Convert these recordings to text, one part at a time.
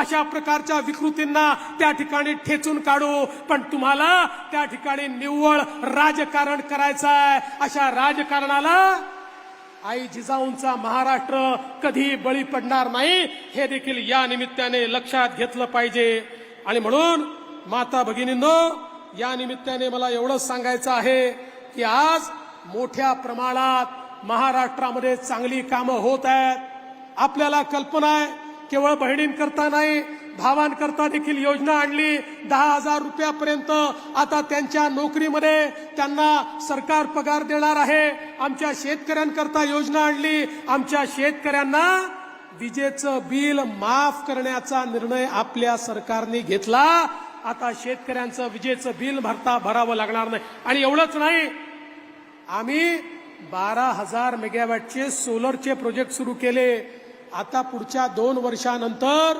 अशा प्रकारच्या विकृतींना त्या ठिकाणी ठेचून काढू. पण तुम्हाला त्या ठिकाणी निव्वळ राजकारण करायचं आहे. अशा राजकारणाला आई जिजाऊंचा महाराष्ट्र कधी बळी पडणार नाही हे देखील या निमित्ताने लक्षात घेतलं पाहिजे. आणि म्हणून माता भगिनींनो या निमित्ताने मला एवढंच सांगायचं आहे की आज मोठ्या प्रमाणात महाराष्ट्रामध्ये चांगली कामं होत आहेत. आपल्याला कल्पना आहे केवळ बहिणींकरता नाही भावांकरता देखील योजना आणली. दहा हजार रुपयापर्यंत आता त्यांच्या नोकरीमध्ये त्यांना सरकार पगार देणार आहे. आमच्या शेतकऱ्यांकरता योजना आणली. आमच्या शेतकऱ्यांना विजेचं बिल माफ करण्याचा निर्णय आपल्या सरकारने घेतला. आता शेतकऱ्यांचं विजेचं बिल भरता भरावं लागणार नाही. आणि एवढंच नाही आम्ही बारा हजार मेगावॅटचे सोलरचे प्रोजेक्ट सुरू केले. आता पुढच्या दोन वर्षानंतर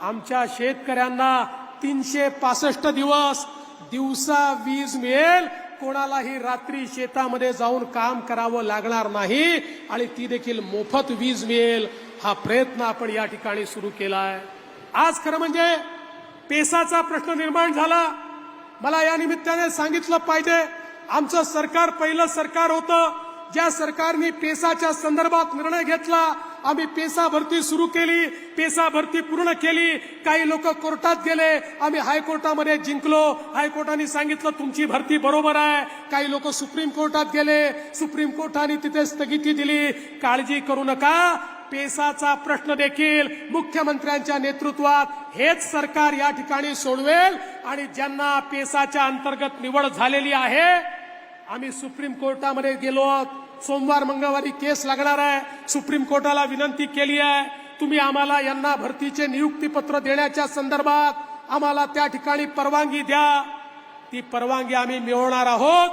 आमच्या शेतकऱ्यांना तीनशे पासष्ट दिवस दिवसा वीज मिळेल. कोणालाही रात्री शेतामध्ये जाऊन काम करावं लागणार नाही आणि ती देखील मोफत वीज मिळेल हा प्रयत्न आपण या ठिकाणी सुरू केला आहे आज खरं म्हणजे पेसाचा प्रश्न निर्माण झाला. मला या निमित्ताने सांगितलं पाहिजे आमचं सरकार पहिलं सरकार होतं. ज्या सरकारने पेसाच्या संदर्भात निर्णय घेतला आम्ही पेसा भरती सुरू केली पेसा भरती पूर्ण केली. काही लोक कोर्टात गेले आम्ही हायकोर्टामध्ये जिंकलो. हायकोर्टाने सांगितलं तुमची भरती बरोबर आहे. काही लोक सुप्रीम कोर्टात गेले सुप्रीम कोर्टाने तिथे स्थगिती दिली. काळजी करू नका पेसाचा प्रश्न देखील मुख्यमंत्र्यांच्या नेतृत्वात हेच सरकार या ठिकाणी सोडवेल. आणि ज्यांना पेसाच्या अंतर्गत निवड झालेली आहे आम्ही सुप्रीम कोर्टामध्ये गेलो आहोत. सोमवार मंगळवारी केस लागणार आहे. सुप्रीम कोर्टाला विनंती केली आहे. तुम्ही आम्हाला यांना भरतीचे नियुक्तीपत्र देण्याच्या संदर्भात आम्हाला त्या ठिकाणी परवानगी द्या. ती परवानगी आम्ही मिळवणार आहोत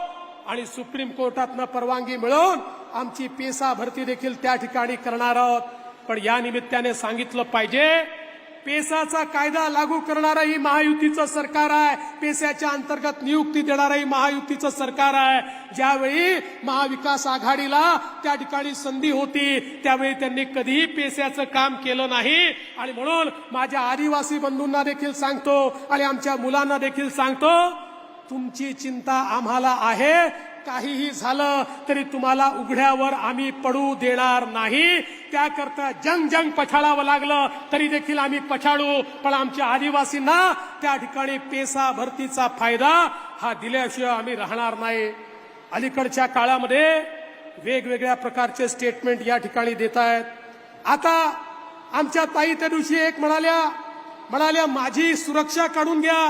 आणि सुप्रीम कोर्टातनं परवानगी मिळवून आमची पेसा भरती देखील त्या ठिकाणी करणार आहोत. पण या निमित्ताने सांगितलं पाहिजे पेसाचा कायदा लागू करणारंही महायुतीचं सरकार आहे. पेशाच्या अंतर्गत नियुक्ती देणारंही महायुतीचं सरकार आहे. ज्यावेळी महाविकास आघाडीला त्या ठिकाणी संधी होती त्यावेळी त्यांनी कधीही पेशाचं काम केलं नाही. आणि म्हणून माझ्या आदिवासी बंधूंना देखील सांगतो आणि आमच्या मुलांना देखील सांगतो तुमची चिंता आम्हाला आहे काहीही झालं तरी तुम्हाला उघड्यावर आम्ही पडू देणार नाही. त्याकरता जंग जंग पछाडावं लागलं तरी देखील आम्ही पछाडू. पण आमच्या आदिवासींना त्या ठिकाणी पेसा भरतीचा फायदा हा दिल्याशिवाय आम्ही राहणार नाही. अलीकडच्या काळामध्ये वेगवेगळ्या प्रकारचे स्टेटमेंट या ठिकाणी देत आहेत. आता आमच्या ताई त्या दिवशी एक म्हणाल्या म्हणाल्या माझी सुरक्षा काढून घ्या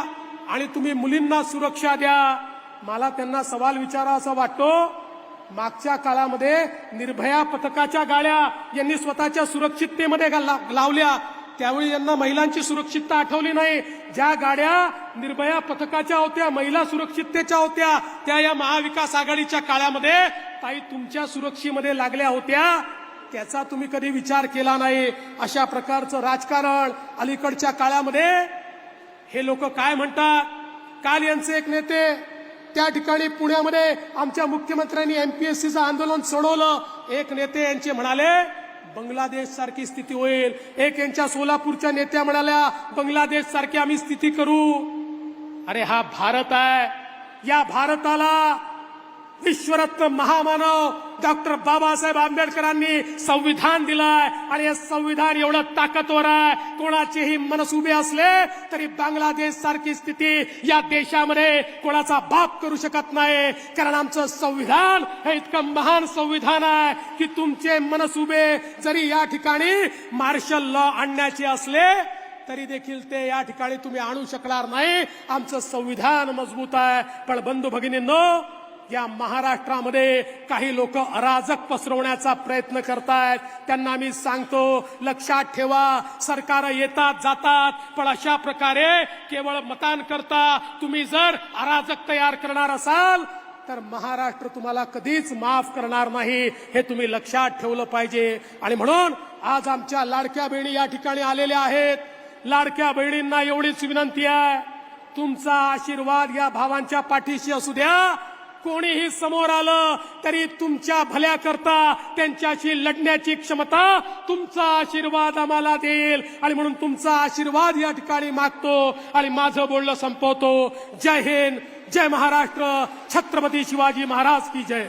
आणि तुम्ही मुलींना सुरक्षा द्या. मला त्यांना सवाल विचारा असं वाटतो. मागच्या काळामध्ये निर्भया पथकाच्या गाड्या यांनी स्वतःच्या सुरक्षिततेमध्ये लावल्या. त्यावेळी यांना महिलांची सुरक्षितता आठवली नाही. ज्या गाड्या निर्भया पथकाच्या होत्या महिला सुरक्षिततेच्या होत्या त्या या महाविकास आघाडीच्या काळामध्ये ताई तुमच्या सुरक्षेमध्ये लागल्या होत्या. त्याचा तुम्ही कधी विचार केला नाही. अशा प्रकारचं राजकारण अलीकडच्या काळामध्ये हे लोक काय म्हणतात? काल यांचे एक नेते त्या ठिकाणी पुण्यामध्ये आमच्या मुख्यमंत्र्यांनी एमपीएससीचं आंदोलन सोडवलं. एक नेते यांचे म्हणाले बांगलादेश सारखी स्थिती होईल. एक यांच्या सोलापूरच्या नेत्या म्हणाल्या बांगलादेश सारखी आम्ही स्थिती करू. अरे हा भारत आहे. या भारताला विश्वरत्न महामानव डॉक्टर बाबासाहेब आंबेडकरांनी संविधान दिलंय. आणि हे संविधान एवढं ताकदवर आहे. कोणाचेही मनस उभे असले तरी बांगलादेश सारखी स्थिती या देशामध्ये कोणाचा बाप करू शकत नाही. कारण आमचं संविधान हे इतकं महान संविधान आहे की तुमचे मनस उभे जरी या ठिकाणी मार्शल लॉ आणण्याचे असले तरी देखील ते या ठिकाणी तुम्ही आणू शकणार नाही. आमचं संविधान मजबूत आहे. पण बंधू भगिनींनो या महाराष्ट्रामध्ये काही लोक अराजक पसरवण्याचा प्रयत्न करतायत. त्यांना मी सांगतो लक्षात ठेवा सरकार येतात जातात पण अशा प्रकारे केवळ मतान करता तुम्ही जर अराजक तयार करणार असाल तर महाराष्ट्र तुम्हाला कधीच माफ करणार नाही हे तुम्ही लक्षात ठेवलं पाहिजे. आणि म्हणून आज आमच्या लाडक्या बहिणी या ठिकाणी आलेल्या आहेत. लाडक्या बहिणींना एवढीच विनंती आहे तुमचा आशीर्वाद या भावांच्या पाठीशी असू द्या. कोणीही समोर आलं तरी तुमच्या भल्या करता त्यांच्याशी लढण्याची क्षमता तुमचा आशीर्वाद आम्हाला देईल. आणि म्हणून तुमचा आशीर्वाद या ठिकाणी मागतो आणि माझं बोलणं संपवतो. जय हिंद जय महाराष्ट्र. छत्रपती शिवाजी महाराज की जय.